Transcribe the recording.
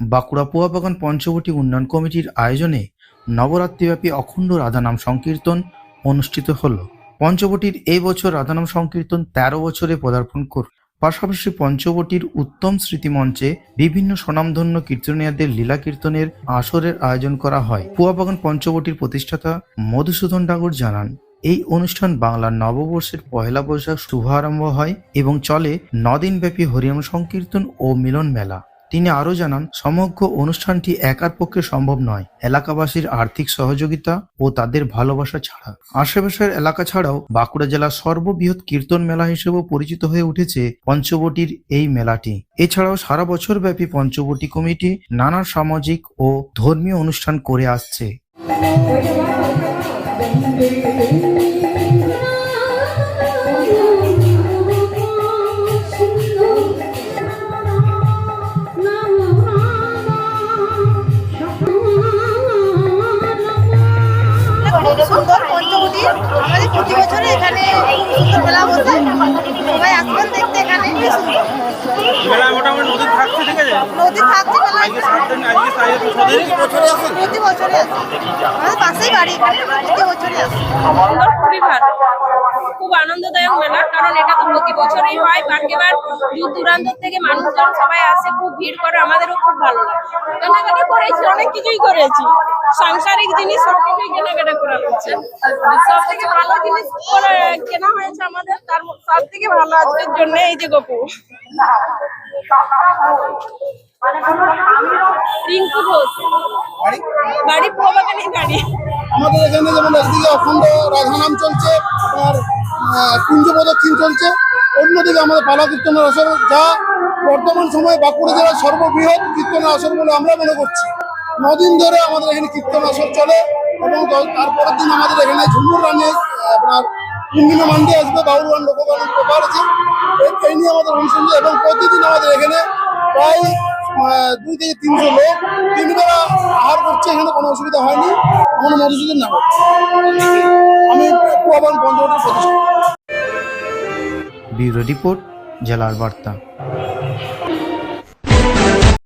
বাঁকুড়া পোয়াবাগান পঞ্চবটি উন্নয়ন কমিটির আয়োজনে নবরাত্রিব্যাপী অখণ্ড রাধানাম সংকীর্তন অনুষ্ঠিত হল। পঞ্চবটির এই বছর রাধানাম সংকীর্তন তেরো বছরে পদার্পণ করল পাশাপাশি পঞ্চবটির উত্তম স্মৃতিমঞ্চে বিভিন্ন স্বনামধন্য কীর্তনিয়াদের লীলা কীর্তনের আসরের আয়োজন করা হয়। পুয়াবাগান পঞ্চবটির প্রতিষ্ঠাতা মধুসূদন ঠাকুর জানান, এই অনুষ্ঠান বাংলার নববর্ষের পয়লা বৈশাখ শুভারম্ভ হয় এবং চলে নদিনব্যাপী হরিনাম সংকীর্তন ও মিলন মেলা। তিনি আরও জানান, সমগ্র অনুষ্ঠানটি একার পক্ষে সম্ভব নয়। এলাকাবাসীর আর্থিক সহযোগিতা ও তাদের ভালোবাসা ছাড়া। আশেপাশের এলাকা ছাড়াও বাঁকুড়া জেলার সর্ববৃহৎ কীর্তন মেলা হিসেবেও পরিচিত হয়ে উঠেছে পঞ্চবটির এই মেলাটি। এছাড়াও সারা বছর ব্যাপী পঞ্চবটি কমিটি নানা সামাজিক ও ধর্মীয় অনুষ্ঠান করে আসছে। সুন্দর পঞ্চবটি। আমাদের প্রতি বছরে এখানে সুন্দর মেলা বসে। সবাই আসবেন দেখতে এখানে। মেলা মোটামুটি নদী থাকছে ঠিক আছে নদী থাকছে মেলা আজকে সাত দিন আজকে সাড়ে ছদিন বছরে আসেন প্রতি বছরে আসে। আমাদের পাশেই বাড়ি এখানে প্রতি বছরই আসি। খুবই ভালো খুব আনন্দদায়ক মেলা। বছরই হয় বাকিবার দূর দূরান্ত থেকে মানুষজন সবাই আসে খুব ভিড় করে আমাদেরও খুব ভালো লাগে। কেনাকাটা করেছি অনেক কিছুই করেছি। সাংসারিক জিনিস সব কিছুই কেনাকাটা করা হচ্ছে। সব থেকে ভালো জিনিস কেনা হয়েছে আমাদের তার সব থেকে ভালো আজকের জন্য এই যে গপু। রিঙ্কু ঘোষ। বাড়ি? বাড়ি আমাদের এখানে যেমন একদিকে অখণ্ড রাধানাম চলছে আর আহ, কুঞ্জ প্রদক্ষিণ চলছে। অন্যদিকে আমাদের পালা কীর্তনের আসর যা বর্তমান সময়ে বাঁকুড়া জেলার সর্ববৃহৎ কীর্তনের আসর বলে আমরা মনে করছি। নদিন ধরে আমাদের এখানে কীর্তন আসর চলে এবং তারপরের দিন আমাদের এখানে ঝুমুর রানে আপনার কুঙ্গিনো মান্ডি আসবে বাউরওয়ান লোকগান পেপার আছে। এই- নিয়ে আমাদের অনুষ্ঠান এবং প্রতিদিন আমাদের এখানে প্রায় দুই থেকে তিনশো লোক তিন বেলা আহার করছে এখানে কোনো অসুবিধা হয়নি। আমার মধুসূদন নাম আমি পঞ্চবটির প্রতিষ্ঠা ব্যুরো রিপোর্ট জেলার বার্তা।